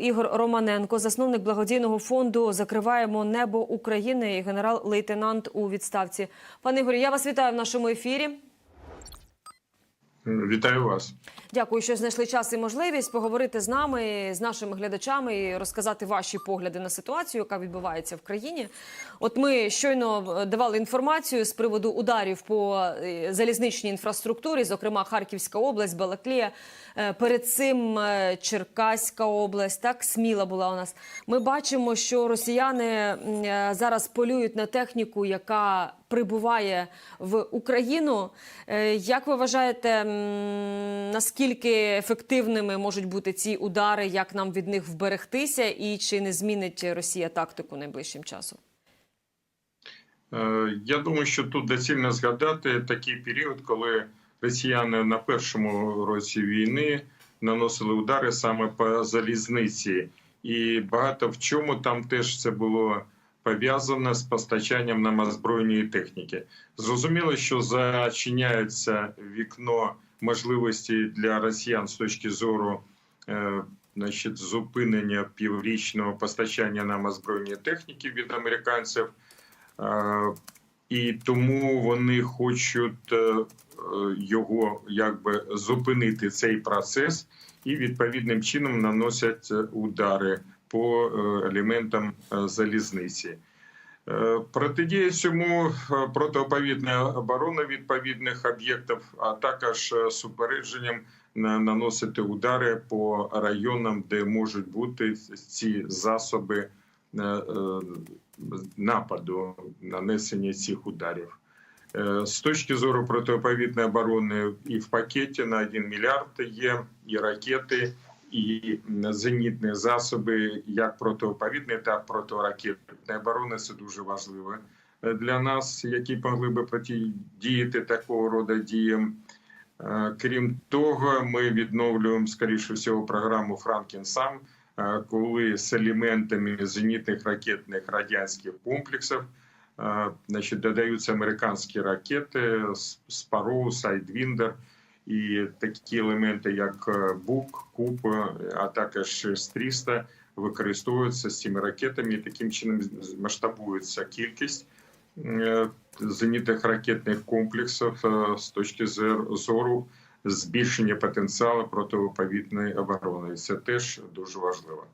Ігор Романенко, засновник благодійного фонду Закриваємо небо України і генерал-лейтенант у відставці. Пане Ігорі, я вас вітаю в нашому ефірі. Вітаю вас. Дякую, що знайшли час і можливість поговорити з нами, з нашими глядачами і розказати ваші погляди на ситуацію, яка відбувається в країні. От ми щойно давали інформацію з приводу ударів по е, залізничній інфраструктурі, зокрема Харківська область, Балаклія. Е, Перед цим е, Черкаська область, так Сміла була у нас. Ми бачимо, що росіяни е, зараз полюють на техніку, яка прибуває в Україну. Е, Як ви вважаєте, наскільки ефективними можуть бути ці удари, як нам від них вберегтися, і чи не змінить Росія тактику найближчим часом? Е, Я думаю, що тут доцільно згадати такий період, коли росіяни на першому році війни наносили удари саме по залізниці, і багато в чому там теж це було пов'язано з постачанням нам озброєної техніки. Зрозуміло, що зачиняється вікно можливості для росіян з точки зору. е, Значить, зупинення піврічного постачання нам озброєної техніки від американців, Е, і тому вони хочуть е, його якби зупинити цей процес і відповідним чином наносять е, удари по елементам е, залізниці. Е, Протидія цьому е, протиповідна оборона відповідних об'єктів, а також супередженням наносити удари по районам, де можуть бути ці засоби нападу, нанесення цих ударів. З точки зору протиповідної оборони і в пакеті на 1 мільярд є і ракети, і зенітні засоби, як протиповідної, так протиракетної оборони. Це дуже важливо для нас, які могли би протидіяти такого роду діям. Е, Крім того, ми відновлюємо скоріше всього програму Франкен сам, е, коли з елементами зенітних ракетних радянських комплексів е, значить, додаються американські ракети Спарроу, Сайдвіндер і такі елементи, як е, Бук, Куб, е, а також С-300 використовуються з цими ракетами. І таким чином масштабується кількість е, зенітних ракетних комплексів з точки зору збільшення потенціалу протиповітної оборони. Це теж дуже важливо.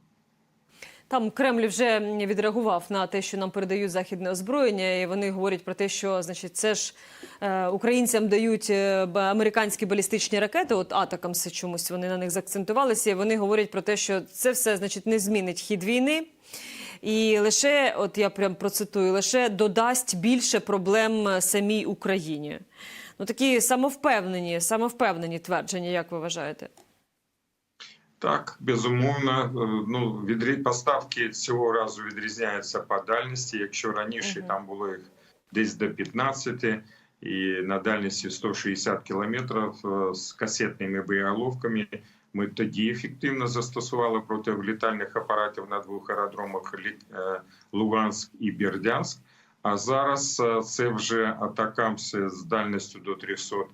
Там Кремль вже відреагував на те, що нам передають західне озброєння, і вони говорять про те, що значить, це ж е, українцям дають е, американські балістичні ракети. От атакамси чомусь вони на них заакцентувалися. І вони говорять про те, що це все значить не змінить хід війни. І лише, от я прям процитую, лише додасть більше проблем е, самій Україні. Ну такі самовпевнені, самовпевнені твердження, як ви вважаєте? Так, безумовно. Е, Ну, відрі... поставки цього разу відрізняються по дальності. Якщо раніше Мгм. там було їх десь до 15 і на дальності 160 кілометрів е, з касетними боєголовками, ми тоді ефективно застосували проти літальних апаратів на двох аеродромах е, Луганськ і Бердянськ. А зараз е, це вже атакамси з дальністю до 300 е,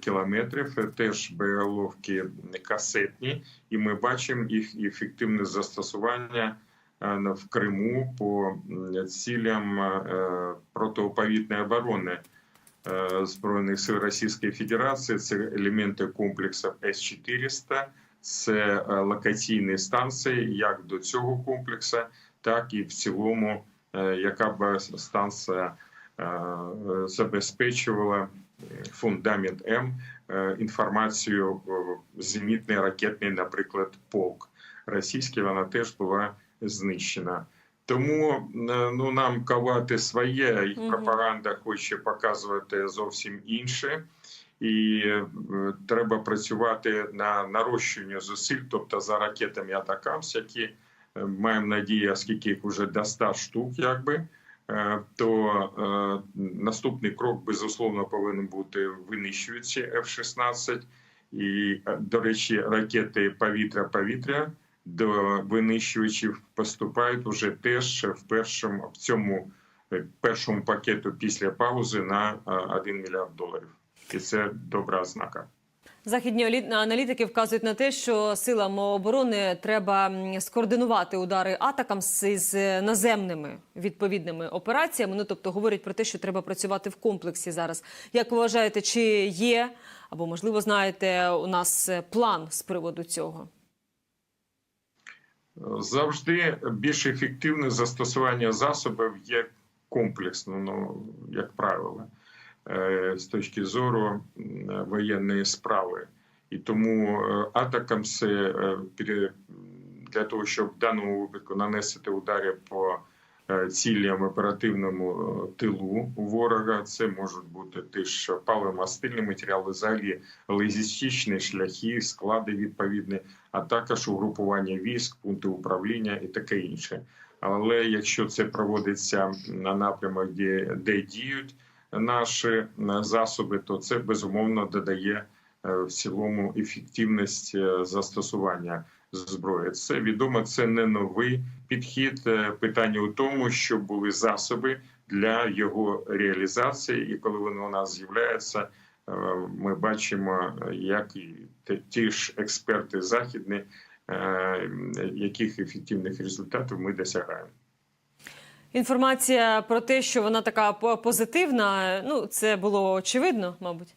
кілометрів, е, теж боєголовки касетні, і ми бачимо їх ефективне застосування е, в Криму по цілям е, протиповітної оборони е, збройних сил Російської Федерації. Це елементи комплексу С-400, це е, локаційні станції, як до цього комплексу, так і в цілому, е, яка б станція е, забезпечувала е, фундамент М е, інформацію е, зенітний ракетний, наприклад, полк російський, вона теж була знищена. Тому е, ну нам кавати своє, їх пропаганда хоче показувати зовсім інше. І треба працювати на нарощування зусиль, тобто за ракетами Атакамс, які маємо надію, оскільки їх вже до 100 штук, якби то е, наступний крок безусловно повинен бути винищуючі F-16. І, е, до речі, ракети повітря-повітря до винищувачів поступають уже теж в першому в цьому е, першому пакету після паузи на е, 1 мільярд доларів, і це добра ознака. Західні аналітики вказують на те, що силам оборони треба скоординувати удари атакам з наземними відповідними операціями. Ну тобто говорять про те, що треба працювати в комплексі зараз. Як вважаєте, чи є або можливо знаєте у нас план з приводу цього? Завжди більш ефективне застосування засобів є комплексно, ну, як правило, е, з точки зору воєнної справи. І тому е, атакам це е, для того, щоб в даному випадку нанести удари по е, цілям оперативному е, тилу ворога. Це можуть бути ті ж паливомастильні матеріали, взагалі логістичні шляхи, склади відповідні, а також угрупування військ, пункти управління і таке інше. Але якщо це проводиться на напрямах, де, де діють наші е, засоби, то це безумовно додає е, в цілому ефективність е, застосування зброї. Це відомо, це не новий підхід. Питання у тому, що були засоби для його реалізації, і коли вони у нас з'являються, е, ми бачимо, як і ті ж експерти західні, яких ефективних результатів ми досягаємо. Інформація про те, що вона така по- позитивна, ну це було очевидно, мабуть.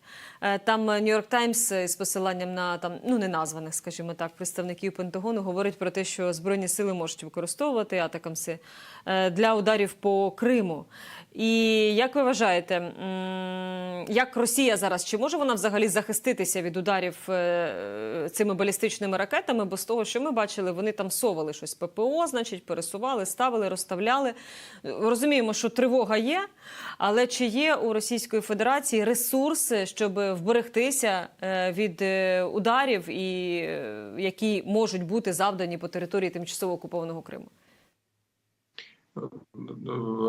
Е, Там Нью-Йорк Таймс з посиланням на там ну неназваних, скажімо так, представників Пентагону говорить про те, що збройні сили можуть використовувати атакамси е, для ударів по Криму. І як ви вважаєте, як Росія зараз чи може вона взагалі захиститися від ударів е, цими балістичними ракетами? Бо з того, що ми бачили, вони там совали щось ППО, значить, пересували, ставили, розставляли. Розуміємо, що тривога є, але чи є у Російської Федерації ресурси, щоб вберегтися е, від е, ударів, і е, які можуть бути завдані по території тимчасово окупованого Криму?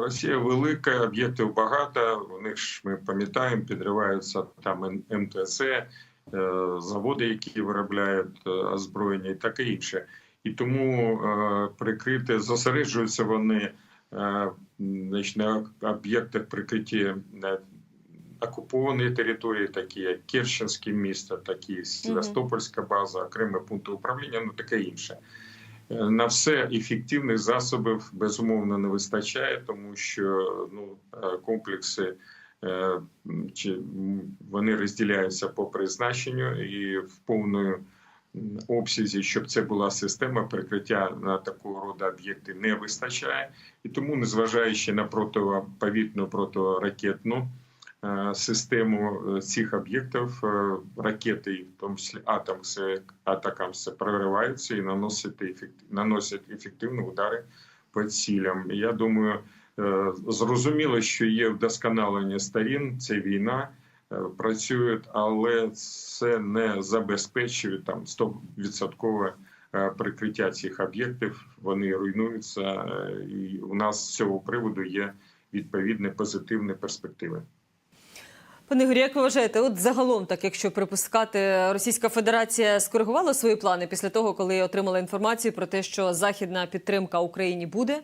Росія велика, об'єктів багато. У них ж ми пам'ятаємо, підриваються там МТС, заводи, які виробляють озброєння, і таке інше. І тому прикрити зосереджуються вони значить, на об'єктах прикритті окупованої території, такі як Керченське місто, такі Севастопольська база, окремі пункти управління, ну таке інше. Е, На все ефективних засобів безумовно не вистачає, тому що ну е, комплекси е, чи вони розділяються по призначенню і в повному обсязі, щоб це була система прикриття на такого роду об'єкти не вистачає, і тому, незважаючи на протиповітну протиракетну систему е, цих об'єктів, е, ракети, в тому числі атомси, атакамси, прориваються і наносять, ефект, наносять ефективні удари по цілям. Я думаю, е, зрозуміло, що є вдосконалення сторін, це війна. е, Працюють, але це не забезпечує там 100% е, прикриття цих об'єктів. Вони руйнуються, е, і у нас з цього приводу є відповідні позитивні перспективи. Пане Ігорі, як ви вважаєте, от загалом, так якщо припускати, Російська Федерація скоригувала свої плани після того, коли отримала інформацію про те, що західна підтримка Україні буде,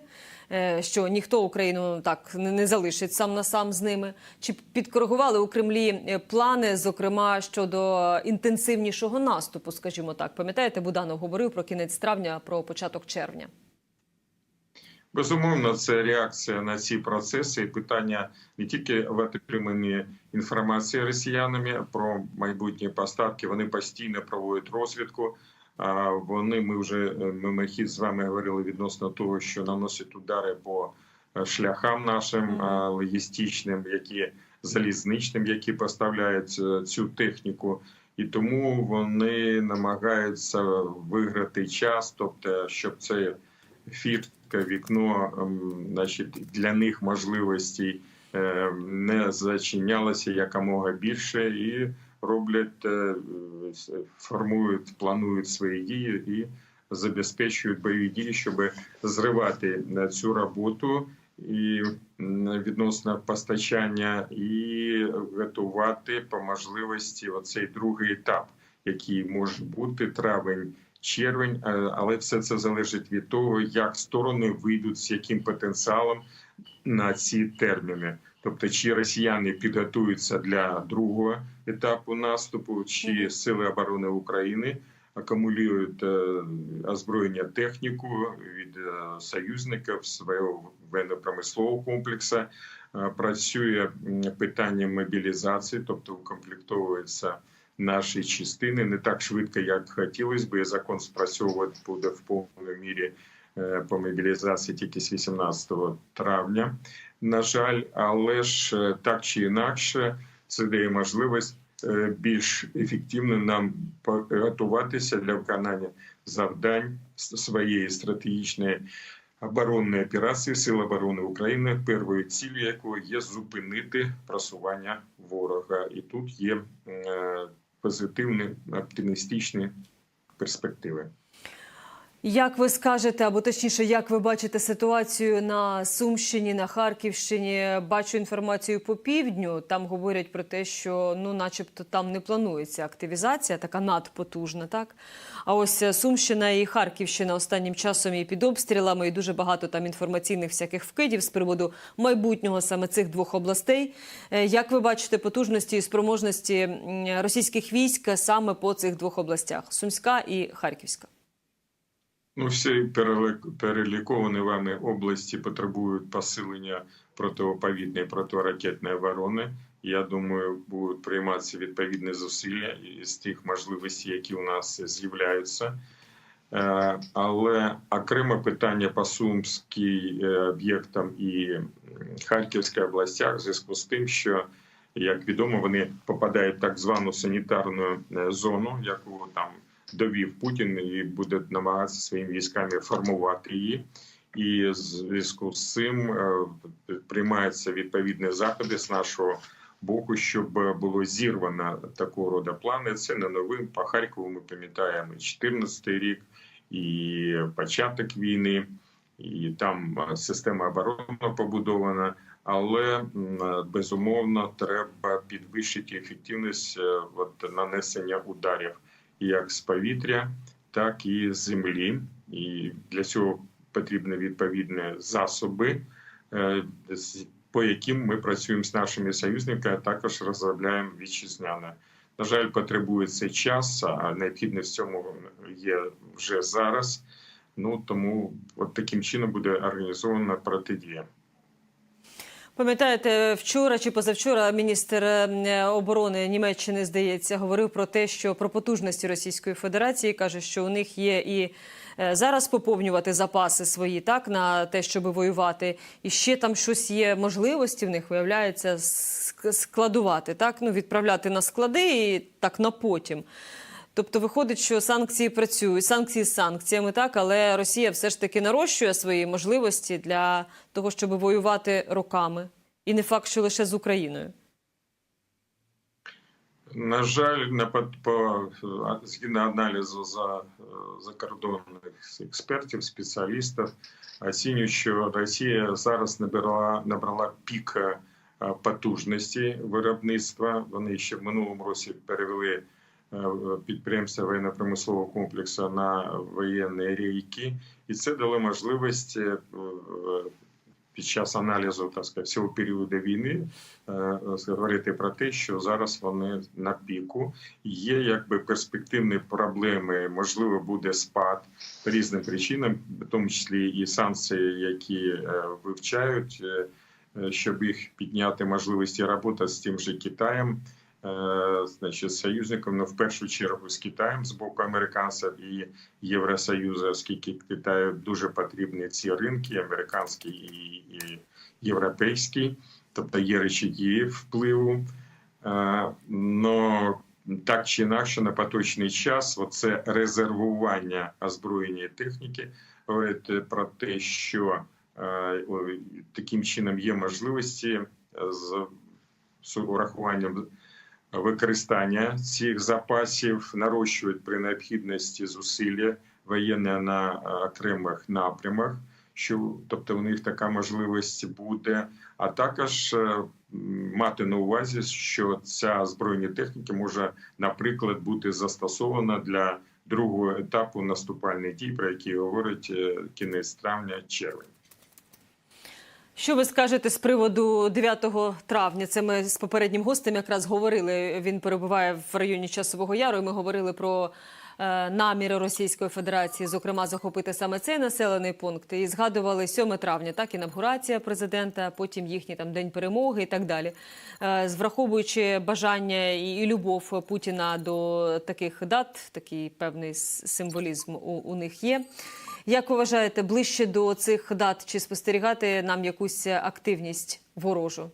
е, що ніхто Україну так не залишить сам на сам з ними. Чи підкоригували у Кремлі е, плани, зокрема щодо інтенсивнішого наступу? Скажімо так, пам'ятаєте, Буданов говорив про кінець травня, про початок червня. Безумовно, це реакція на ці процеси. і Питання не тільки в отриманні інформації росіянами про майбутні поставки. Вони постійно проводять розвідку. Вони ми вже е, мимохід з вами говорили відносно того, що наносять удари по е, шляхам нашим логістичним, які залізничним, які поставляють е, цю техніку. І тому вони намагаються виграти час, тобто, щоб це фіртка, вікно, ем, значить, для них можливостей е, не зачинялося якомога більше, і роблять, е, формують, планують свої дії і забезпечують бойові дії, щоб зривати е, цю роботу і відносно постачання, і готувати по можливості оцей другий етап, який може бути травень червень, е, але все це залежить від того, як сторони вийдуть з яким потенціалом на ці терміни. Тобто, чи росіяни підготуються для другого етапу наступу, чи сили оборони України акумулюють е, озброєння техніку від е, союзників свого воєнно-промислового комплексу. Працює питання мобілізації, тобто укомплектовуються наші частини не так швидко, як хотілося б. Закон спрацьовувати буде в повній мірі е, по мобілізації тільки з 18 травня. На жаль, але ж е, так чи інакше, це дає можливість е, більш ефективно нам готуватися для виконання завдань своєї стратегічної оборонної операції Сил оборони України, першою цілею якої є зупинити просування ворога. І тут є позитивні оптимістичні перспективи. Як ви скажете, або точніше, як ви бачите ситуацію на Сумщині, на Харківщині? Бачу інформацію по півдню. Там говорять про те, що ну, начебто, там не планується активізація, така надпотужна, так? А ось е, Сумщина і Харківщина останнім часом і під обстрілами, і дуже багато там інформаційних всяких вкидів з приводу майбутнього саме цих двох областей. Е, Як ви бачите потужності і спроможності російських військ саме по цих двох областях Сумська і Харківська? Ну, всі переліковані вами області потребують посилення протиповітної протиракетної оборони. Я думаю, будуть прийматися відповідні зусилля з тих можливостей, які у нас з'являються. Е, Але окреме питання по Сумській е, об'єктам і Харківській областях в зв'язку з тим, що як відомо, вони попадають в так звану санітарну е, зону, яку там довів Путін і буде намагатися своїми військами формувати її. І в зв'язку з цим е, приймаються відповідні заходи з нашого боку, щоб було зірвано такого роду плани. Це не новим по Харкову. Ми пам'ятаємо і 14 рік, і початок війни, і там е, система оборони побудована. Але безумовно треба підвищити ефективність е, от, нанесення ударів як з повітря, так і з землі. І для цього потрібні відповідні засоби, е, по яким ми працюємо з нашими союзниками, а також розробляємо вітчизняне. На жаль, потребується час, а необхідність в цьому є вже зараз. Ну тому от таким чином буде організована протидія. Пам'ятаєте, вчора чи позавчора міністр е, оборони Німеччини, здається, говорив про те, що про потужності Російської Федерації каже, що у них є і е, зараз поповнювати запаси свої, так на те, щоб воювати, і ще там щось є можливості в них виявляється складувати, так ну відправляти на склади і так на потім. Тобто виходить, що санкції працюють, санкції з санкціями, так, але Росія все ж таки нарощує свої можливості для того, щоб воювати роками. І не факт, що лише з Україною. На жаль, на по, згідно аналізу за е, закордонних експертів, спеціалістів, оцінюють, що Росія зараз набрала набрала пік е, потужності виробництва. Вони ще в минулому році перевели підприємства воєнно-промислового комплексу на воєнні рейки, і це дало можливість е, під час аналізу так сказати, всього періоду війни е, говорити про те, що зараз вони на піку. Є якби перспективні проблеми, можливо, буде спад по різним причинам, в тому числі і санкції, які е, вивчають, е, е, щоб їх підняти можливості роботи з тим же Китаєм. Е, Значить, союзником, ну в першу чергу з Китаєм з боку американців і Євросоюзу, оскільки Китаю дуже потрібні ці ринки, американський і, і європейський, тобто є речі впливу. Е, Но так чи інакше на поточний час оце резервування озброєння і техніки говорить про те, що е, таким чином є можливості з, з урахуванням використання цих запасів, нарощують при необхідності зусилля воєнне на е, окремих напрямах. Що тобто у них така можливість буде, а також е, мати на увазі, що ця збройна техніка може, наприклад, бути застосована для другого етапу наступальних дій, про які говорить е, кінець травня червень. Що ви скажете з приводу 9 травня? Це ми з попереднім гостем якраз говорили. Він перебуває в районі Часового Яру. і Ми говорили про наміри Російської Федерації, зокрема, захопити саме цей населений пункт. І згадували 7 травня, так інавгурація президента, потім їхній там день перемоги і так далі. Е, враховуючи бажання і, любов Путіна до таких дат, такий певний символізм у, у них є. Як ви вважаєте, ближче до цих дат чи спостерігати нам якусь активність ворожу?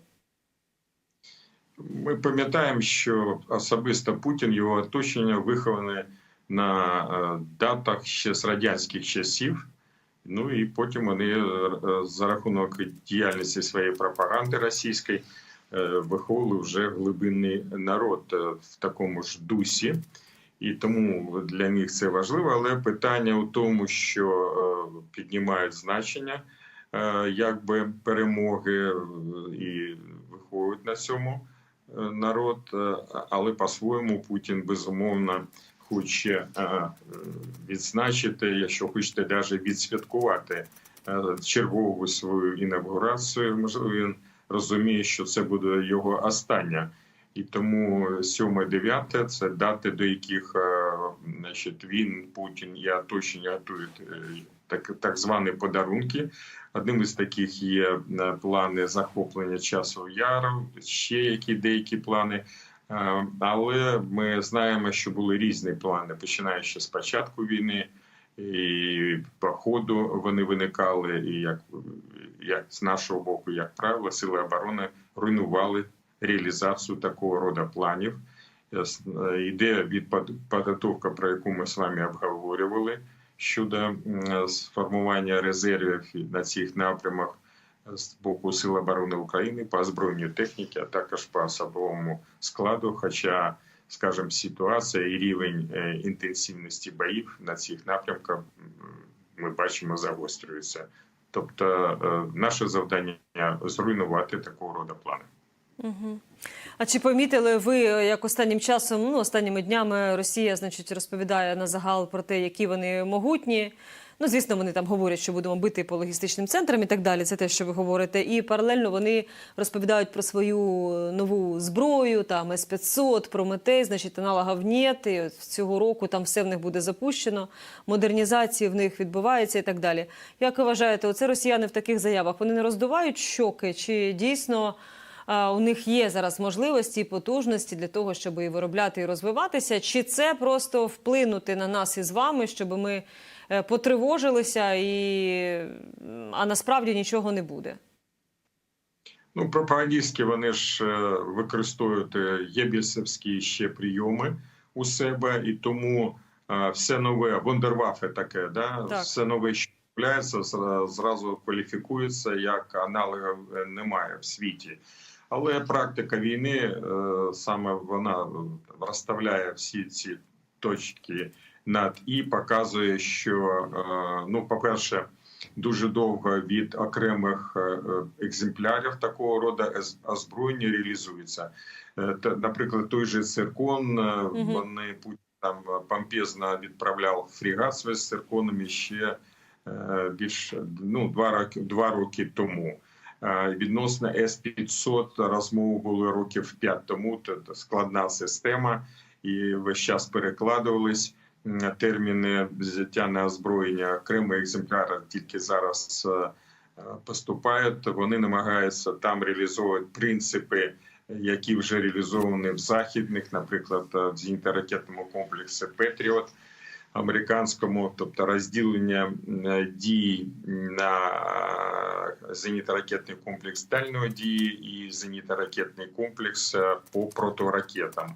Ми пам'ятаємо, що особисто Путін його оточення виховані на е, датах ще з радянських часів. Ну і потім вони е, за рахунок діяльності своєї пропаганди російської е, виховували вже глибинний народ в такому ж дусі. І тому для них це важливо. Але питання у тому, що піднімають значення якби перемоги і виховують на цьому народ, але по-своєму Путін безумовно хоче е, відзначити, якщо хочете, навіть відсвяткувати е, чергову свою інавгурацію. Можливо, він розуміє, що це буде його остання. І тому 7-9 – це дати, до яких е, значить, він, Путін і оточення готують так, так звані подарунки. Одним із таких є плани захоплення часу яру, ще які деякі плани. Е, Але ми знаємо, що були різні плани, починаючи з початку війни, і по ходу вони виникали, і як, як з нашого боку, як правило, сили оборони руйнували реалізацію такого роду планів. Е, Йде від підготовка, про яку ми з вами обговорювали щодо сформування резервів на цих напрямах з боку Сил оборони України по озброєнню техніки, а також по особовому складу. Хоча, скажімо, ситуація і рівень е, інтенсивності боїв на цих напрямках ми бачимо загострюється. Тобто, е, наше завдання зруйнувати такого роду плани. Угу. А чи помітили ви, як останнім часом, ну останніми днями Росія, значить, розповідає на загал про те, які вони могутні? Ну, звісно, вони там говорять, що будемо бити по логістичним центрам і так далі. Це те, що ви говорите. І паралельно вони розповідають про свою нову зброю, там С-500, Прометей, значить, аналогів нет. І цього року там все в них буде запущено, модернізації в них відбувається і так далі. Як ви вважаєте, оце росіяни в таких заявах вони не роздувають щоки? Чи дійсно у них є зараз можливості і потужності для того, щоб і виробляти і розвиватися? Чи це просто вплинути на нас із вами, щоб ми е, потривожилися, і... а насправді нічого не буде? Ну, пропагандистські вони ж е, використовують е, єбільсовські ще прийоми у себе, і тому е, все нове вундервафе таке, да? Так. все нове, що з'являється, зразу кваліфікується як аналогів е, немає в світі. Але практика війни е, саме вона е, розставляє всі ці точки над і показує, що е, ну, по-перше, дуже довго від окремих е, екземплярів такого роду озброєння реалізується. Е, Наприклад, той же циркон, вони Путін там помпезно відправляв фрегат з цирконами ще більш ну, два роки, два роки тому. Відносно С-500 розмови були років 5 тому. Тобто складна система, і весь час перекладувались терміни взяття на озброєння. Окремі екземпляри тільки зараз е, поступають. Вони намагаються там реалізовувати принципи, які вже реалізовані в західних, наприклад, е, в зенітно-ракетному комплексі Петріот американському, тобто розділення е, дій на зенітно-ракетний комплекс дальньої дії і зенітно-ракетний комплекс по протиракетам.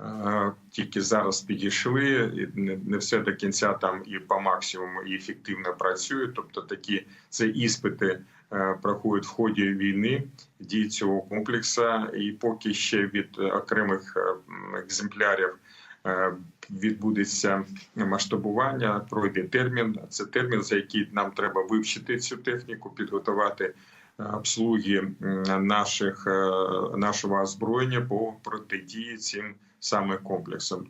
Е, Тільки зараз підійшли, і не- все до кінця там і по максимуму і ефективно працюють. Тобто такі це іспити е, проходять в ході війни дій цього комплексу, і поки ще від окремих е, екземплярів відбудеться масштабування, пройде термін. Це термін, за який нам треба вивчити цю техніку, підготувати обслуги наших нашого озброєння по протидії цим саме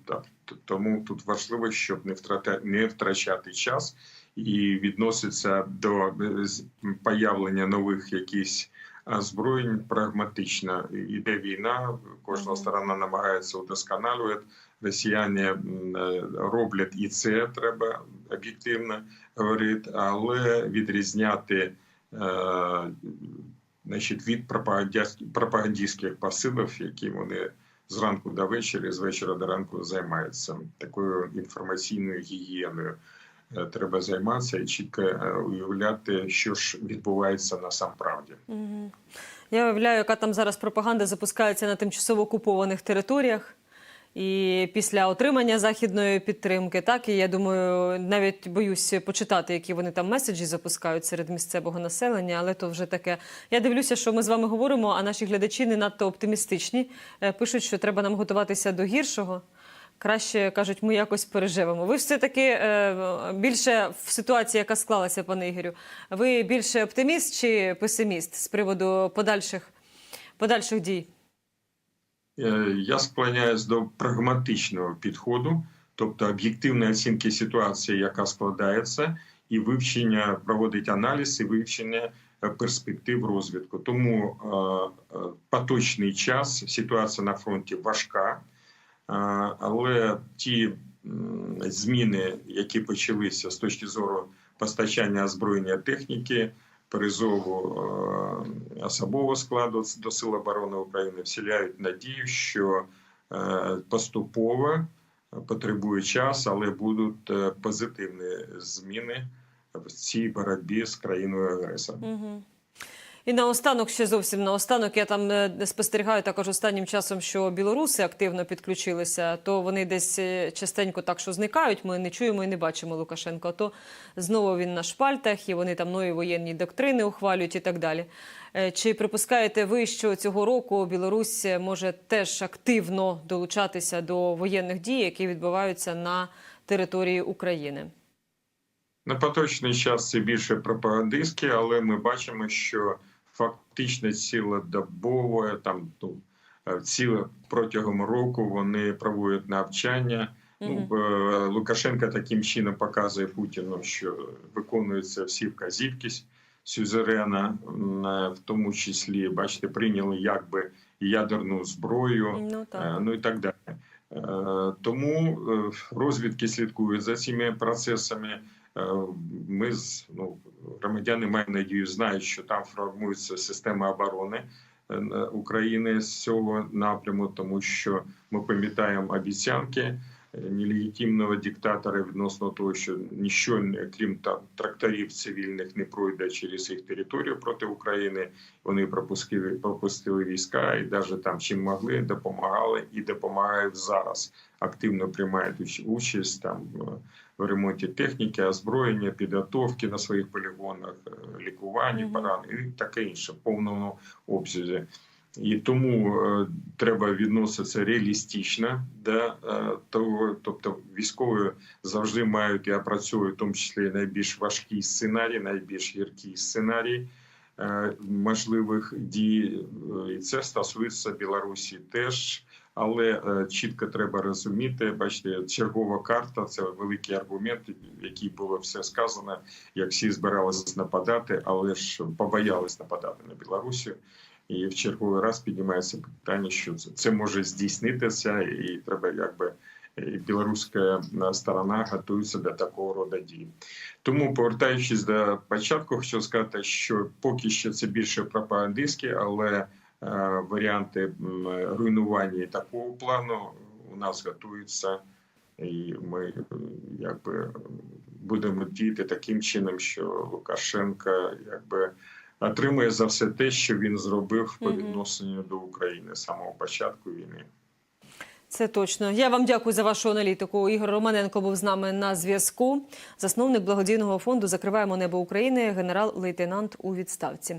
т- Тому тут важливо, щоб не втрата не втрачати час і відноситься до е, появлення нових якихось озброєнь прагматично. Іде війна, кожна сторона намагається удосконалювати. Росіяни е, роблять і це треба об'єктивно говорити, але відрізняти е, значить, від пропагандистських посилів, які вони зранку до вечора, з вечора до ранку займається такою інформаційною гігієною. Е, Треба займатися і чітко е, уявляти, що ж відбувається насамправді. Угу. Я уявляю, яка там зараз пропаганда запускається на тимчасово окупованих територіях. І після отримання західної підтримки, так і я думаю, навіть боюсь почитати, які вони там меседжі запускають серед місцевого населення, але то вже таке. Я дивлюся, що ми з вами говоримо, а наші глядачі не надто оптимістичні. Е, Пишуть, що треба нам готуватися до гіршого. Краще кажуть, ми якось переживемо. Ви все таки е, більше в ситуації, яка склалася, пане Ігорю. Ви більше оптиміст чи песиміст з приводу подальших, подальших дій? Е, Я склоняюсь до прагматичного підходу, тобто об'єктивної оцінки ситуації, яка складається, і вивчення проводить аналіз і вивчення е, перспектив розвитку. Тому е, поточний час ситуація на фронті важка, але ті зміни, які почалися з точки зору постачання озброєння техніки, призову е, особового складу до Сил оборони України вселяють надію, що е, поступово потребує час, але будуть е, позитивні зміни в цій боротьбі з країною агресором. І наостанок, ще зовсім наостанок, я там е, спостерігаю також останнім часом, що білоруси активно підключилися, то вони десь е, частенько так, що зникають, ми не чуємо і не бачимо Лукашенка. То знову він на шпальтах, і вони там нові воєнні доктрини ухвалюють і так далі. Е, Чи припускаєте ви, що цього року Білорусь може теж активно долучатися до воєнних дій, які відбуваються на території України? На поточний час це більше пропагандистське, але ми бачимо, що фактично цілодобово, там ну, е, ціле протягом року вони проводять навчання. Ну, е, Лукашенко таким чином показує Путіну, що виконуються всі вказівки сюзерена, е, в тому числі, бачите, прийняли якби ядерну зброю. Ну так. Ну і так далі. Тому розвідки слідкують за цими процесами. Е, Ми ну, громадяни мають надію, знають, що там формується система оборони е, України з цього напряму, тому що ми пам'ятаємо обіцянки нелегітимного диктатора відносно того, що ніщо крім та тракторів цивільних не пройде через їх територію проти України. Вони пропустили пропустили війська і навіть там чим могли, допомагали і допомагають зараз. Активно приймають участь там е, в ремонті техніки, озброєння, підготовки на своїх полігонах, е, лікуванні Мгм. паран і таке інше в повному обсязі. І тому е, треба відноситися реалістично до е, того, тобто військові завжди мають і опрацьовують в тому числі найбільш важкі сценарії, найбільш гіркі сценарії е, можливих дій, Е, і це стосується Білорусі теж. Але е, чітко треба розуміти, бачите, чергова карта це великий аргумент, який було все сказано, як всі збиралися нападати, але ж побоялись нападати на Білорусі. І в черговий раз піднімається питання, що це, може здійснитися, і треба якби білоруська е, сторона готується до такого роду дій. Тому, повертаючись до початку, хочу сказати, що поки що це більше пропагандистське, але е, варіанти руйнування такого плану у нас готуються, і ми е, якби будемо діяти таким чином, що Лукашенка якби отримує за все те, що він зробив по відношенню до України з самого початку війни. Це точно. Я вам дякую за вашу аналітику. Ігор Романенко був з нами на зв'язку. Засновник благодійного фонду Закриваємо небо України, генерал-лейтенант у відставці.